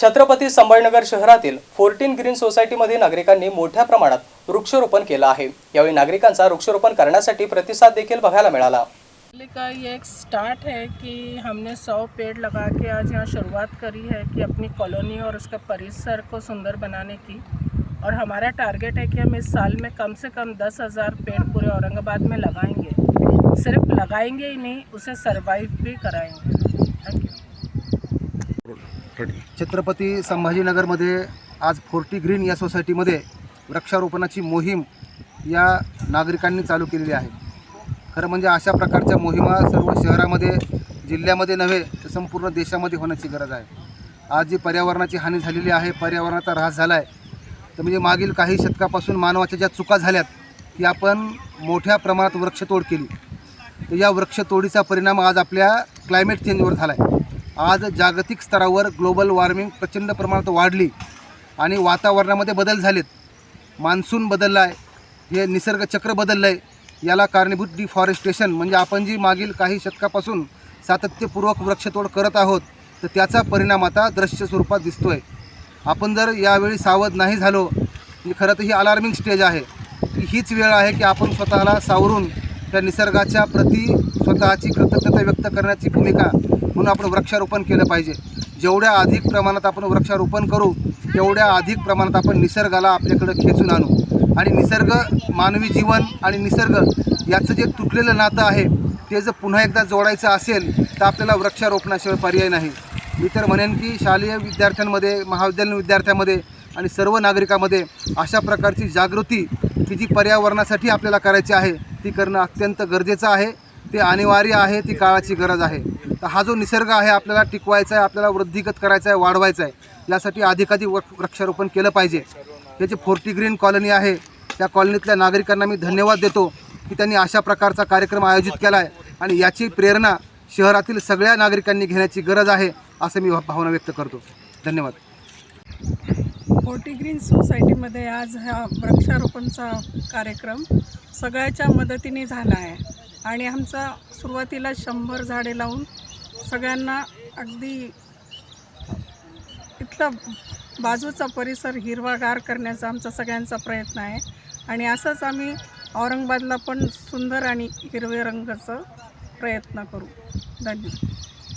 छत्रपती संभाजीनगर शहरातील fourteen green सोसायटीमध्ये नागरिकांनी मोठ्या प्रमाणात वृक्षारोपण केलं आहे. यावेळी नागरिकांचा वृक्षारोपण करण्यासाठी प्रतिसाद देखील बघायला मिळाला. का ये एक स्टार्ट है कि हमने सौ पेड़ लगा के आज यहाँ शुरुआत करी है कि अपनी कॉलोनी और उसका परिसर को सुंदर बनाने की। और हमारा टारगेट है कि हम इस साल में कम से कम दस हज़ार पेड़ पूरे औरंगाबाद में लगाएंगे। सिर्फ लगाएंगे ही नहीं उसे सरवाइव भी कराएंगे। थैंक यू छत्रपती संभाजीनगरमध्ये आज फोर्टी ग्रीन या सोसायटीमध्ये वृक्षारोपणाची मोहीम या नागरिकांनी चालू केलेली आहे. खरं म्हणजे अशा प्रकारच्या मोहिमा सर्व शहरामध्ये जिल्ह्यामध्ये नव्हे तर संपूर्ण देशामध्ये होण्याची गरज आहे. आज जी पर्यावरणाची हानी झालेली आहे पर्यावरणाचा ऱ्हास झाला आहे तर म्हणजे मागील काही शतकापासून मानवाच्या ज्या चुका झाल्यात की आपण मोठ्या प्रमाणात वृक्षतोड केली. तर या वृक्षतोडीचा परिणाम आज आपल्या क्लायमेट चेंजवर झाला आहे आज जागतिक स्तरावर ग्लोबल वॉर्मिंग प्रचंड प्रमाणात वाढली आणि वातावरणामध्ये बदल झालेत. मान्सून बदलला आहे हे निसर्गचक्र बदललं आहे याला कारणीभूत डिफॉरेस्टेशन म्हणजे आपण जी मागील काही शतकापासून सातत्यपूर्वक वृक्षतोड करत आहोत तर त्याचा परिणाम आता दृश्य स्वरूपात दिसतो आहे आपण जर यावेळी सावध नाही झालो म्हणजे खरं तर ही अलार्मिंग स्टेज आहे की हीच वेळ आहे की आपण स्वतःला सावरून त्या निसर्गाच्या प्रती स्वतःची कृतज्ञता व्यक्त करण्याची भूमिका म्हणून आपण वृक्षारोपण केलं पाहिजे. जेवढ्या अधिक प्रमाणात आपण वृक्षारोपण करू तेवढ्या अधिक प्रमाणात आपण निसर्गाला आपल्याकडं खेचून आणू. आणि निसर्ग मानवी जीवन आणि निसर्ग याचं जे तुटलेलं नातं आहे ते जर पुन्हा एकदा जोडायचं असेल तर आपल्याला वृक्षारोपणाशिवाय पर्याय नाही. मी तर म्हणेन की शालेय विद्यार्थ्यांमध्ये महाविद्यालयीन विद्यार्थ्यांमध्ये आणि सर्व नागरिकामध्ये अशा प्रकारची जागृती की जी पर्यावरणासाठी आपल्याला करायची आहे ती करणं अत्यंत गरजेचं आहे. ते अनिवार्य आहे ती काळाची गरज आहे. तर हा जो निसर्ग आहे आपल्याला टिकवायचा आहे आपल्याला वृद्धिगत करायचा आहे वाढवायचा आहे यासाठी अधिकाधिक वृक्षारोपण केलं पाहिजे. याची फोर्टी ग्रीन कॉलनी आहे त्या कॉलनीतल्या नागरिकांना मी धन्यवाद देतो की त्यांनी अशा प्रकारचा कार्यक्रम आयोजित केला आहे आणि याची प्रेरणा शहरातील सगळ्या नागरिकांनी घेण्याची गरज आहे असं मी भावना व्यक्त करतो. धन्यवाद. फोर्टी ग्रीन सोसायटीमध्ये आज हा वृक्षारोपणचा कार्यक्रम सगळ्याच्या मदतीने झाला आहे. आणि आमचा सुरुवातीला शंभर झाडे लावून सगळ्यांना अगदी इथला बाजूचा परिसर हिरवागार करण्याचा आमचा सगळ्यांचा प्रयत्न आहे. आणि असंच आम्ही औरंगाबादला पण सुंदर आणि हिरवे रंगाचं प्रयत्न करू. धन्यवाद.